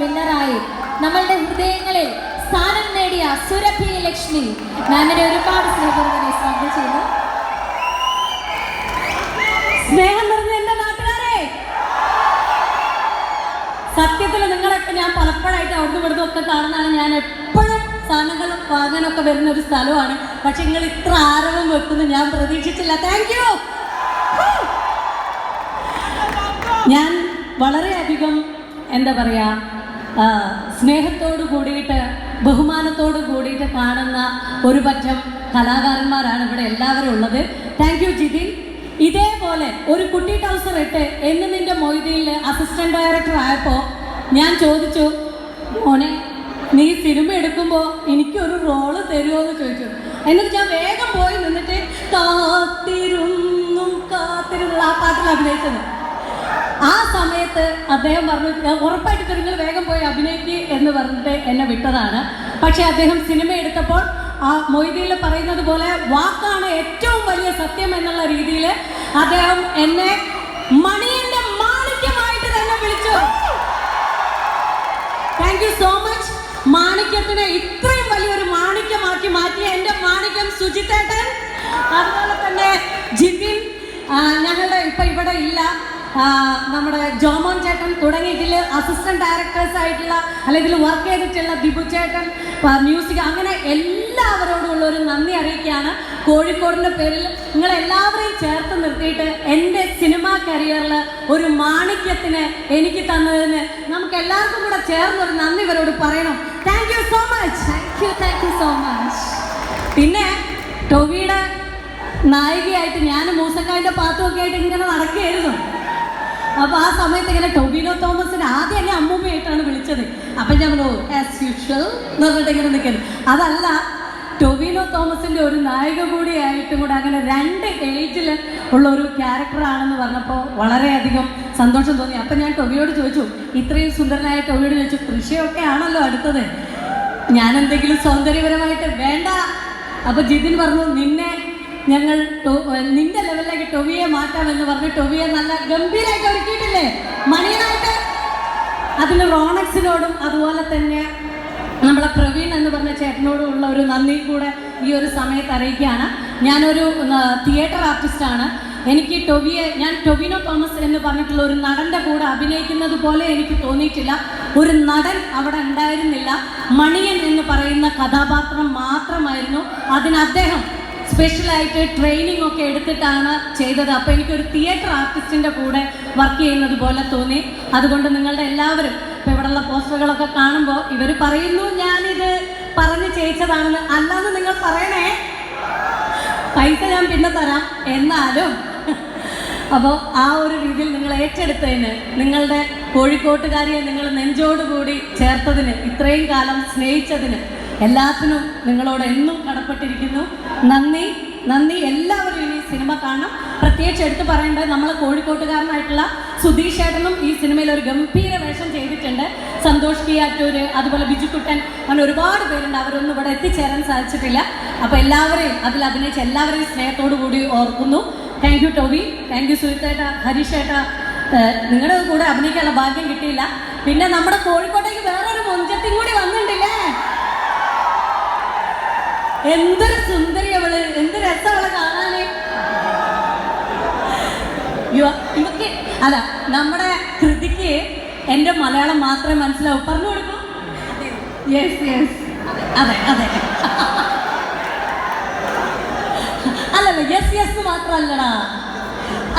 വിന്നറായി നമ്മളുടെ ഹൃദയങ്ങളിൽ സ്ഥാനം നേടിയ സുരഭി ലക്ഷ്മി. മാമിനെ ഒരുപാട് സ്നേഹപൂർവം സ്വാഗതം ചെയ്യുന്നു. സ്നേഹം നിറഞ്ഞ എന്റെ നാട്ടുകാരെ സത്യത്തിൽ നിങ്ങളൊക്കെ ഞാൻ പലപ്പോഴായിട്ട് അവിടുന്ന് ഇവിടുന്ന് ഒക്കെ കാണുന്നതാണ്. ഞാൻ എപ്പോഴും സാധനങ്ങളും വാങ്ങാനൊക്കെ വരുന്ന ഒരു സ്ഥലമാണ്. പക്ഷെ നിങ്ങൾ ഇത്ര ആരവം വെക്കുന്നു. ഞാൻ പ്രതീക്ഷിച്ചില്ല. താങ്ക് യു ഞാൻ വളരെയധികം എന്താ പറയാ ആ, സ്നേഹത്തോട് കൂടിയിട്ട് ബഹുമാനത്തോട് കൂടിയിട്ട് കാണുന്ന ഒരു പറ്റം കലാകാരന്മാരാണ് ഇവിടെ എല്ലാവരും ഉള്ളത്. താങ്ക് യു ജിതിൻ ഇതേപോലെ ഒരു കുട്ടി ടൗസർ ഇട്ട് എന്ന് നിന്റെ മൊയ്തിയിൽ അസിസ്റ്റന്റ് ഡയറക്ടർ ആയപ്പോൾ ഞാൻ ചോദിച്ചു മോനെ നീ സിനിമ എടുക്കുമ്പോൾ എനിക്കൊരു റോൾ തരുമോ എന്ന് ചോദിച്ചു. എന്നിട്ട് ഞാൻ വേഗം പോയി നിന്നിട്ട് കാത്തിരുന്നും കാത്തിരുന്നു ആ പാട്ടിൽ അഭിനയിച്ചത്. ആ സമയത്ത് അദ്ദേഹം പറഞ്ഞു "ഞാൻ ഉറപ്പായിട്ട് നിങ്ങൾ വേഗം പോയി അഭിനയിക്കുക എന്ന് പറഞ്ഞിട്ട് എന്നെ വിട്ടതാണ്. പക്ഷെ അദ്ദേഹം സിനിമ എടുത്തപ്പോൾ ആ മൊയ്തിയിൽ പറയുന്നത് പോലെ വാക്കാണ് ഏറ്റവും വലിയ സത്യം എന്നുള്ള രീതിയിൽ അദ്ദേഹം എന്നെ മണിയന്റെ മാണിക്യമായിട്ട് തന്നെ വിളിച്ചു. താങ്ക് യു സോ മച്ച് മാണിക്യത്തിനെ ഇത്രയും വലിയൊരു മാണിക്യമാക്കി മാറ്റിയ എന്റെ മാണിക്യം സുജിത്തേട്ടൻ അതുപോലെ തന്നെ ജിതിൻ ഞങ്ങളുടെ ഇപ്പൊ ഇവിടെ ഇല്ല. നമ്മുടെ ജോമോൻ ചേട്ടൻ തുടങ്ങി അസിസ്റ്റന്റ് ഡയറക്ടേഴ്സ് ആയിട്ടുള്ള അല്ലെങ്കിൽ വർക്ക് ചെയ്തിട്ടുള്ള ദിബു ചേട്ടൻ മ്യൂസിക് അങ്ങനെ എല്ലാവരോടും ഉള്ള ഒരു നന്ദി അറിയിക്കുകയാണ്. കോഴിക്കോടിന്റെ പേരിൽ നിങ്ങൾ എല്ലാവരെയും ചേർത്ത് നിർത്തിയിട്ട് എന്റെ സിനിമാ കരിയറിൽ ഒരു മാണിക്യത്തിന് എനിക്ക് തന്നതിന് നമുക്ക് എല്ലാവർക്കും കൂടെ ചേർന്ന് ഒരു നന്ദി ഇവരോട് പറയണം. Thank you so much thank you thank you so much പിന്നെ ടൊവിയുടെ നായികയായിട്ട് ഞാൻ മൂസക്കാരിന്റെ പാത്തുമൊക്കെ ആയിട്ട് ഇങ്ങനെ നടക്കുകയായിരുന്നു. അപ്പൊ ആ സമയത്ത് ഇങ്ങനെ ടൊബിനോ തോമസിന് ആദ്യം എന്നെ അമ്മൂമ്മയായിട്ടാണ് വിളിച്ചത്. അപ്പൊ ഞാൻ ആസ് യൂഷ്വൽ എന്ന് പറഞ്ഞിട്ട് ഇങ്ങനെ നിൽക്കുന്നത് അതല്ല ടൊവിനോ തോമസിന്റെ ഒരു നായിക കൂടിയായിട്ടും കൂടെ അങ്ങനെ രണ്ട് ഏജിൽ ഉള്ള ഒരു ക്യാരക്ടറാണെന്ന് പറഞ്ഞപ്പോൾ വളരെയധികം സന്തോഷം തോന്നി. അപ്പൊ ഞാൻ ടൊവിയോട് ചോദിച്ചു ഇത്രയും സുന്ദരനായ ടൊവിയോട് ചോദിച്ചു കൃഷിയൊക്കെ ആണല്ലോ അടുത്തത്? ഞാൻ എന്തെങ്കിലും സൗന്ദര്യപരമായിട്ട് വേണ്ട? അപ്പൊ ജിതിൻ പറഞ്ഞു നിന്നെ ഞങ്ങൾ നിന്റെ ലെവലിലേക്ക് ടൊവിയെ മാറ്റാമെന്ന് പറഞ്ഞ് ടൊവിയെ നല്ല ഗംഭീരമായിട്ട് ഒരുക്കിയിട്ടില്ലേ മണിയനായിട്ട്. അതിന് റോണക്സിനോടും അതുപോലെ തന്നെ നമ്മളെ പ്രവീൺ എന്ന് പറഞ്ഞ ചേട്ടനോടും ഉള്ള ഒരു നന്ദി കൂടെ ഈ ഒരു സമയത്ത് അറിയിക്കുകയാണ്. ഞാനൊരു തിയേറ്റർ ആർട്ടിസ്റ്റാണ് എനിക്ക് ടൊവിയെ ഞാൻ ടൊവിനോ തോമസ് എന്ന് പറഞ്ഞിട്ടുള്ള ഒരു നടന്റെ കൂടെ അഭിനയിക്കുന്നത് പോലെ എനിക്ക് തോന്നിയിട്ടില്ല. ഒരു നടൻ അവിടെ ഉണ്ടായിരുന്നില്ല. മണിയൻ എന്ന് പറയുന്ന കഥാപാത്രം മാത്രമായിരുന്നു അതിന് അദ്ദേഹം. സ്പെഷ്യലായിട്ട് ട്രെയിനിങ് ഒക്കെ എടുത്തിട്ടാണ് ചെയ്തത്. അപ്പോൾ എനിക്കൊരു തിയേറ്റർ ആർട്ടിസ്റ്റിന്റെ കൂടെ വർക്ക് ചെയ്യുന്നത് പോലെ തോന്നി. അതുകൊണ്ട് നിങ്ങളുടെ എല്ലാവരും ഇപ്പൊ ഇവിടെയുള്ള പോസ്റ്ററുകളൊക്കെ കാണുമ്പോൾ ഇവർ പറയുന്നു ഞാനിത് പറഞ്ഞ് ചെയ്യിച്ചതാണെന്ന്. അല്ലാതെ നിങ്ങൾ പറയണേ. പൈസ ഞാൻ പിന്നെ തരാം. എന്നാലും അപ്പോൾ ആ ഒരു രീതിയിൽ നിങ്ങൾ ഏറ്റെടുത്തതിന് നിങ്ങളുടെ കോഴിക്കോട്ടുകാരിയെ നിങ്ങൾ നെഞ്ചോടുകൂടി ചേർത്തതിന് ഇത്രയും കാലം സ്നേഹിച്ചതിന് എല്ലാത്തിനും നിങ്ങളോട് എന്നും കടപ്പെട്ടിരിക്കുന്നു. നന്ദി നന്ദി. എല്ലാവരും ഈ സിനിമ കാണണം. പ്രത്യേകിച്ച് എടുത്തു പറയേണ്ടത് നമ്മളെ കോഴിക്കോട്ടുകാരനായിട്ടുള്ള സുധീഷ് ഏട്ടനും ഈ സിനിമയിൽ ഒരു ഗംഭീര വേഷം ചെയ്തിട്ടുണ്ട്. സന്തോഷ് കിയാറ്റൂര് അതുപോലെ ബിജുക്കുട്ടൻ അങ്ങനെ ഒരുപാട് പേരുണ്ട്. അവരൊന്നും ഇവിടെ എത്തിച്ചേരാൻ സാധിച്ചിട്ടില്ല. അപ്പോൾ എല്ലാവരെയും അതിൽ അഭിനയിച്ച എല്ലാവരെയും സ്നേഹത്തോടു കൂടി ഓർക്കുന്നു. Thank you Toby thank you സുഹിത്തേട്ട ഹരീഷേട്ട നിങ്ങളുടെ കൂടെ അഭിനയിക്കാനുള്ള ഭാഗ്യം കിട്ടിയില്ല. പിന്നെ നമ്മുടെ കോഴിക്കോട്ടേക്ക് വേറൊരു മൊഞ്ചത്തും കൂടി വന്നിട്ടില്ലേ? എന്തൊരു സുന്ദരി അവൾ എന്ത് രസം അവളെ കാണാനേ? അല്ല നമ്മുടെ കൃതിക്ക് എന്റെ മലയാളം മാത്രമേ മനസ്സിലാവൂ. പറഞ്ഞു കൊടുക്കൂ. യെസ് യെസ് അതെ അതെ. അല്ലല്ല യെസ് യെസ് മാത്രല്ലടാ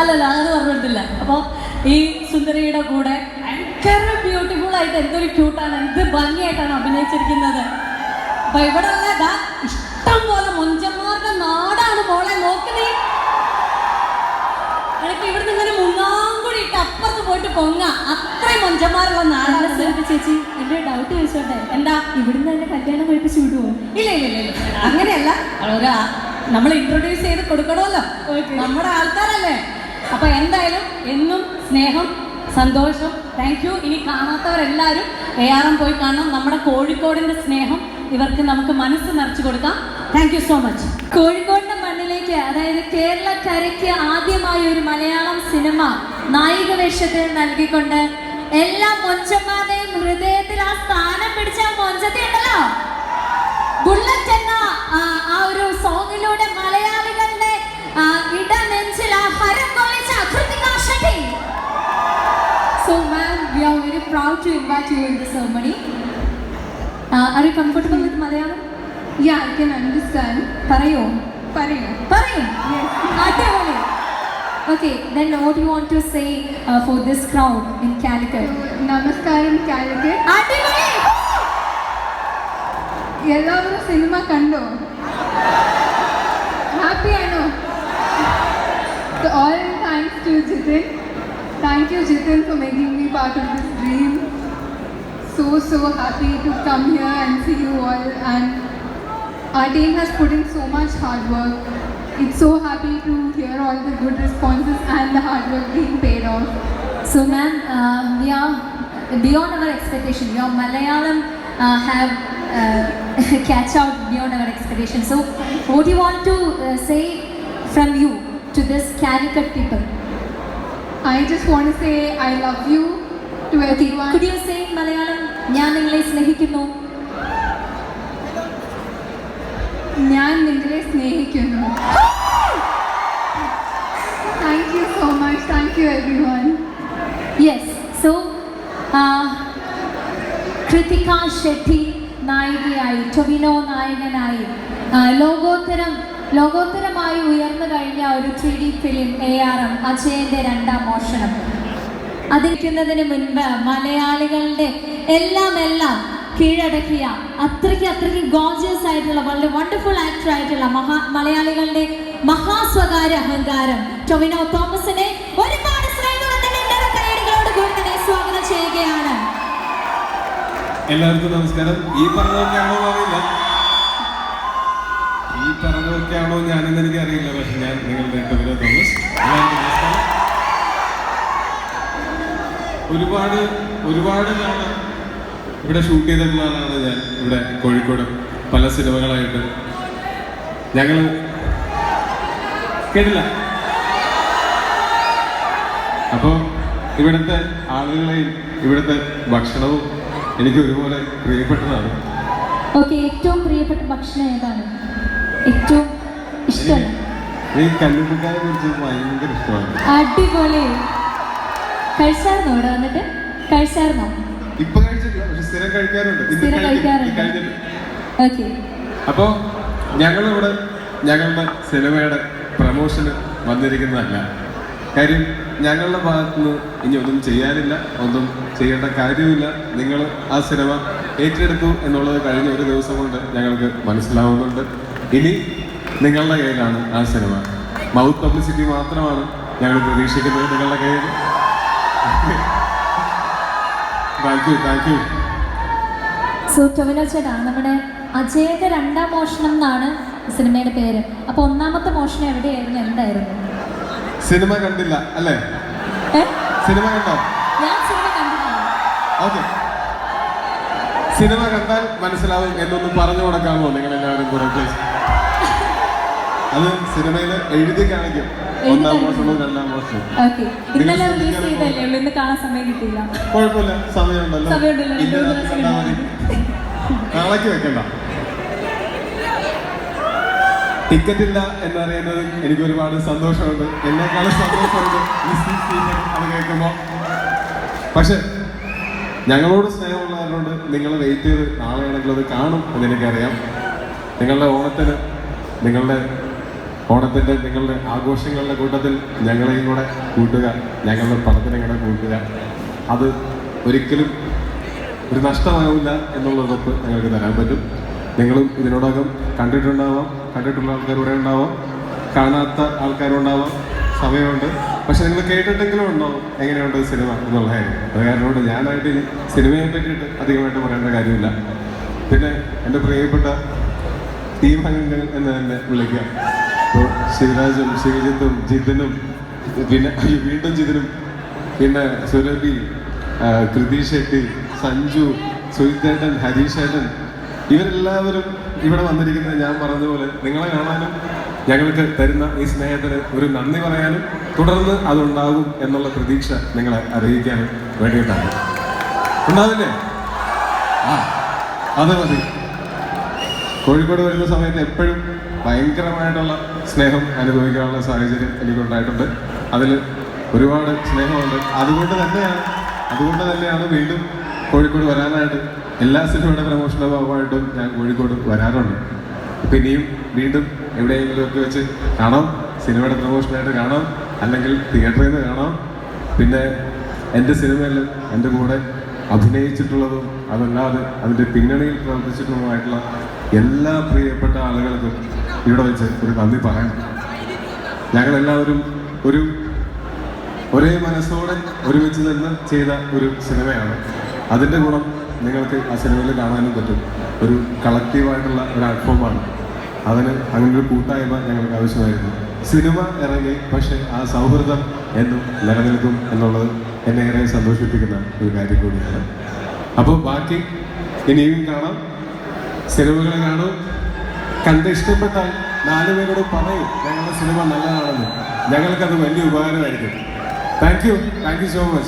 അല്ലല്ല അത് പറഞ്ഞിട്ടില്ല. അപ്പോൾ ഈ സുന്ദരിയുടെ കൂടെ ഭയങ്കര ബ്യൂട്ടിഫുൾ ആയിട്ട് എന്തൊരു ക്യൂട്ടാണ് എന്ത് ഭംഗിയായിട്ടാണ് അഭിനയിച്ചിരിക്കുന്നത്. അപ്പൊ ഇവിടെ ഉള്ള ഇഷ്ടം പോലെ മുഞ്ചന്മാരുടെ നാടാണ് മോളെ നോക്കണേ എനിക്ക് ഇവിടുന്ന് ഇങ്ങനെ മുങ്ങാങ്കുടി ഇട്ട് അപ്പുറത്ത് പോയിട്ട് പൊങ്ങ. അത്രയും മുഞ്ചന്മാരുള്ള നാടാണ് ചേച്ചി? എന്റെ ഡൗട്ട് ചോദിച്ചോട്ടെ. എന്താ? ഇവിടുന്ന് തന്നെ കല്യാണം കഴിപ്പിച്ച് വിടുവോ? ഇല്ല ഇല്ല ഇല്ല ഇല്ല. അങ്ങനെയല്ല. ഒരു നമ്മൾ ഇൻട്രൊഡ്യൂസ് ചെയ്ത് കൊടുക്കണമല്ലോ. നമ്മുടെ ആൾക്കാരല്ലേ. അപ്പൊ എന്തായാലും എന്നും സ്നേഹം സന്തോഷം. താങ്ക് യു ഇനി കാണാത്തവരെല്ലാവരും എ ആർ എം പോയി കാണണം. നമ്മുടെ കോഴിക്കോടിന്റെ സ്നേഹം ഇവർക്ക് നമുക്ക് മനസ്സ് നിറച്ചു കൊടുക്കാം. താങ്ക് യു സോ മച്ച് കോഴിക്കോടിന്റെ മണ്ണിലേക്ക് അതായത് കേരളക്കരയ്ക്ക് ആദ്യമായ ഒരു മലയാളം സിനിമ നായിക വേഷത്തിൽ നൽകിക്കൊണ്ട് എല്ലാ മൊഞ്ചന്മാരെയും ഹൃദയത്തിൽ ആ സ്ഥാനം പിടിച്ച മൊഞ്ചത്തെ ഉണ്ടല്ലോ? ബുള്ളറ്റ് എന്ന ആ ഒരു സോങ്ങിലൂടെ മലയാളികളുടെ ഇട നെഞ്ചിൽ ആ ഹരം കൊള്ളിച്ച Krithika so ma'am we are very proud to invite you in the ceremony want to say uh, for this crowd in Calicut? So, Namaskaram, Calicut. അടിപൊളി എല്ലാവരും സിനിമ കണ്ടോ ഹാപ്പി ആണോ So all thanks to Jitin. Thank you Jitin for making me part of this dream. So so happy to come here and see you all and our team has put in so much hard work. It's so happy to hear all the good responses and the hard work being paid off. So, ma'am, uh, we are beyond our expectation. Your Malayalam uh, have uh, catch out beyond our expectation. So, what do you want to uh, say from you to this Calicut people? I just want to say I love you to Okay, everyone. Could you say in Malayalam? ഞാൻ നിങ്ങളെ സ്നേഹിക്കുന്നു ഞാൻ നിങ്ങളെ സ്നേഹിക്കുന്നു. Thank you so much thank you everyone yes so Krithika Shetty നായികയായി ടൊവിനോ നായകനായി ലോകോത്തരം ലോകോത്തരമായി ഉയർന്നു കഴിഞ്ഞ ഒരു three D film A R M അജയന്റെ രണ്ടാം മോഷണം. അതിരിക്കുന്നതിന് മുൻപ് മലയാളികളുടെ എല്ലാം എല്ലാം കീഴടക്കിയ അത്രയ്ക്ക് അത്രയ്ക്ക് ഗോർജിയസ് ആയിട്ടുള്ള വളരെ വണ്ടർഫുൾ ആക്ടർ ആയിട്ടുള്ള മഹാ മലയാളികളുടെ മഹാസ്വകാര്യ അഹങ്കാരം. ടൊവിനോ തോമസിനെ ഒരുപാട് സ്വാഗതം ചെയ്യുകയാണ്. എല്ലാവർക്കും നമസ്കാരം. ഈ പറഞ്ഞതൊക്കെയാണോ അറിയില്ല ഈ പറഞ്ഞതൊക്കെയാണോ ഞാനെന്ന് എനിക്ക് അറിയില്ല പക്ഷെ ഞാൻ നിങ്ങളുടെ ടൊവിനോ തോമസ്. ഒരുപാട് ഒരുപാട് തവണ ഇവിടെ ഷൂട്ട് ചെയ്തിട്ടുള്ള ആളാണ് ഞാൻ ഇവിടെ കോഴിക്കോട് പല സിനിമകളായിട്ട്. ഞങ്ങൾ കേട്ടില്ല. അപ്പോൾ ഇവിടുത്തെ ആളുകളെയും ഇവിടുത്തെ ഭക്ഷണവും എനിക്ക് ഒരുപോലെ പ്രിയപ്പെട്ടതാണ്. ഓക്കെ ഏറ്റവും പ്രിയപ്പെട്ട ഭക്ഷണം ഏതാണ്? ഏറ്റവും ഇഷ്ടം? ഈ കല്ലുപ്പിക്കായെ കുറിച്ച് ഭയങ്കര ഇഷ്ടമാണ്. അടിപൊളി. കഴിച്ചായിരുന്നോ? ഇവിടെ വന്നിട്ട്? കഴിച്ചായിരുന്നോ? ഇപ്പൊ കഴിച്ചിട്ടില്ല പക്ഷെ സ്ഥിരം കഴിക്കാറുണ്ട്. ഇന്ന് സ്ഥിരം കഴിക്കും. കഴിക്കാറുണ്ട്. ഇത് കഴിഞ്ഞിട്ട് ഓക്കെ. അപ്പോൾ ഞങ്ങളിവിടെ ഞങ്ങളുടെ സിനിമയുടെ പ്രമോഷന് വന്നിരിക്കുന്നതല്ല. കാര്യം ഞങ്ങളുടെ ഭാഗത്തുനിന്ന് ഇനി ഒന്നും ചെയ്യാനില്ല ഒന്നും ചെയ്യേണ്ട കാര്യമില്ല നിങ്ങൾ ആ സിനിമ ഏറ്റെടുത്തു എന്നുള്ളത് കഴിഞ്ഞ ഒരു ദിവസം കൊണ്ട് ഞങ്ങൾക്ക് മനസ്സിലാവുന്നുണ്ട്. ഇനി നിങ്ങളുടെ കയ്യിലാണ് ആ സിനിമ. മൗത്ത് പബ്ലിസിറ്റി മാത്രമാണ് ഞങ്ങൾ പ്രതീക്ഷിക്കുന്നത് നിങ്ങളുടെ കയ്യിൽ. Thank you thank you so Tovino ചേട്ടാ നമ്മുടെ അജയന്റെ രണ്ടാം മോഷണം എന്നാണ് സിനിമയുടെ പേര്. അപ്പൊ ഒന്നാമത്തെ മോഷണം എവിടെയായിരുന്നു? എന്തായിരുന്നു? സിനിമ കണ്ടില്ല അല്ലേ? സിനിമ കണ്ടോ? ഞാൻ സിനിമ കണ്ടിട്ടില്ല. ഓക്കെ. സിനിമ കണ്ടാൽ മനസ്സിലാവും എന്നൊന്ന് പറഞ്ഞു കൊടുക്കാമോ നിങ്ങൾ എല്ലാവരും പ്ലീസ് അത് സിനിമയിൽ എഴുതി കാണിക്കും. ഇന്നലെ റിലീസ് ചെയ്തല്ലേ ഉള്ളൂ ഇന്ന് കാണാൻ സമയം കിട്ടിയില്ല. കുഴപ്പമില്ല. സമയമുണ്ടല്ലോ. നാളേക്ക് വെക്കണ്ട. ടിക്കറ്റ് ഇല്ല എന്നറിയുന്നത് എനിക്ക് ഒരുപാട് സന്തോഷമുണ്ട്. എന്നെക്കാളും സന്തോഷമുണ്ട് അത് കേൾക്കുമ്പോൾ പക്ഷെ ഞങ്ങളോട് സ്നേഹമുള്ളവരോട് നിങ്ങൾ വെയിറ്റ് ചെയ്ത് നാളെയാണെങ്കിലും അത് കാണും എന്ന് എനിക്കറിയാം. നിങ്ങളുടെ ഓണത്തിന് നിങ്ങളുടെ ഓണത്തിന്റെ നിങ്ങളുടെ ആഘോഷങ്ങളുടെ കൂട്ടത്തിൽ ഞങ്ങളെയും കൂടെ കൂട്ടുക ഞങ്ങളുടെ പണത്തിനെ കൂടെ കൂട്ടുക. അത് ഒരിക്കലും ഒരു നഷ്ടമാവില്ല എന്നുള്ള ഉറപ്പ് ഞങ്ങൾക്ക് തരാൻ പറ്റും. നിങ്ങളും ഇതിനോടകം കണ്ടിട്ടുണ്ടാവാം കണ്ടിട്ടുള്ള ആൾക്കാർ ഇവിടെ ഉണ്ടാവാം കാണാത്ത ആൾക്കാരുണ്ടാവാം സമയമുണ്ട്. പക്ഷെ നിങ്ങൾ കേട്ടിട്ടെങ്കിലും ഉണ്ടോ? എങ്ങനെയുണ്ട് സിനിമ എന്നുള്ള കാര്യം? അത് കാരണം കൊണ്ട് ഞാനായിട്ട് ഇനി സിനിമയെ പറ്റിയിട്ട് അധികമായിട്ട് പറയേണ്ട കാര്യമില്ല. പിന്നെ എന്റെ പ്രിയപ്പെട്ട ടീം അംഗങ്ങൾ എന്ന് തന്നെ വിളിക്കാം. ഇപ്പോൾ ശിവരാജും ശിവജിത്തും ജിതനും പിന്നെ വീണ്ടും ജിതനും പിന്നെ സുരഭി കൃതി ഷെട്ടി സഞ്ജു സുജിത്തേട്ടൻ ഹരീഷേട്ടൻ ഇവരെല്ലാവരും ഇവിടെ വന്നിരിക്കുന്നത് ഞാൻ പറഞ്ഞതുപോലെ നിങ്ങളെ കാണാനും ഞങ്ങൾക്ക് തരുന്ന ഈ സ്നേഹത്തിന് ഒരു നന്ദി പറയാനും തുടർന്ന് അതുണ്ടാകും എന്നുള്ള പ്രതീക്ഷ നിങ്ങളെ അറിയിക്കാനും വേണ്ടിയിട്ടാണ്. ഉണ്ടാവില്ലേ? ആ അത് മതി. കോഴിക്കോട് വരുന്ന സമയത്ത് എപ്പോഴും ഭയങ്കരമായിട്ടുള്ള സ്നേഹം അനുഭവിക്കാനുള്ള സാഹചര്യം എനിക്കുണ്ടായിട്ടുണ്ട്. അതിൽ ഒരുപാട് സ്നേഹമുണ്ട്. അതുകൊണ്ട് തന്നെയാണ് അതുകൊണ്ട് തന്നെയാണ് വീണ്ടും കോഴിക്കോട് വരാനായിട്ട് എല്ലാ സിനിമയുടെ പ്രമോഷന്റെ ഭാഗമായിട്ടും ഞാൻ കോഴിക്കോട് വരാറുണ്ട്. അപ്പം ഇനിയും വീണ്ടും എവിടെയെങ്കിലും ഒക്കെ വെച്ച് കാണാം. സിനിമയുടെ പ്രമോഷനായിട്ട് കാണാം. അല്ലെങ്കിൽ തിയേറ്ററിൽ നിന്ന് കാണാം. പിന്നെ എന്റെ സിനിമയിൽ എന്റെ കൂടെ അഭിനയിച്ചിട്ടുള്ളതും അതല്ലാതെ അതിന്റെ പിന്നണിയിൽ പ്രവർത്തിച്ചിട്ടുള്ളതുമായിട്ടുള്ള എല്ലാ പ്രിയപ്പെട്ട ആളുകൾക്കും ഇവിടെ വെച്ച് ഒരു നന്ദി പറയണം. ഞങ്ങളെല്ലാവരും ഒരു ഒരേ മനസ്സോടെ ഒരുമിച്ച് നിന്ന് ചെയ്ത ഒരു സിനിമയാണ്. അതിന്റെ ഗുണം നിങ്ങൾക്ക് ആ സിനിമയിൽ കാണാനും പറ്റും. ഒരു കളക്റ്റീവായിട്ടുള്ള ഒരു ആൽഫോമാണ് അതിന് അങ്ങനെ ഒരു കൂട്ടായ്മ ഞങ്ങൾക്ക് ആവശ്യമായിരുന്നു. സിനിമ ഇറങ്ങി പക്ഷേ ആ സൗഹൃദം എന്നും നിലനിൽക്കും എന്നുള്ളത് എന്നെ ഏറെ സന്തോഷിപ്പിക്കുന്ന ഒരു കാര്യം കൂടിയാണ്. അപ്പോൾ ബാക്കി ഇനിയും കാണാം. സിനിമകൾ കാണും. കണ്ട് ഇഷ്ടപ്പെട്ടാൽ നാലുപേരോട് പറയും ഞങ്ങളുടെ സിനിമ നല്ലതാണെന്ന്. ഞങ്ങൾക്കത് വലിയ ഉപകാരമായിരിക്കും. Thank you thank you so much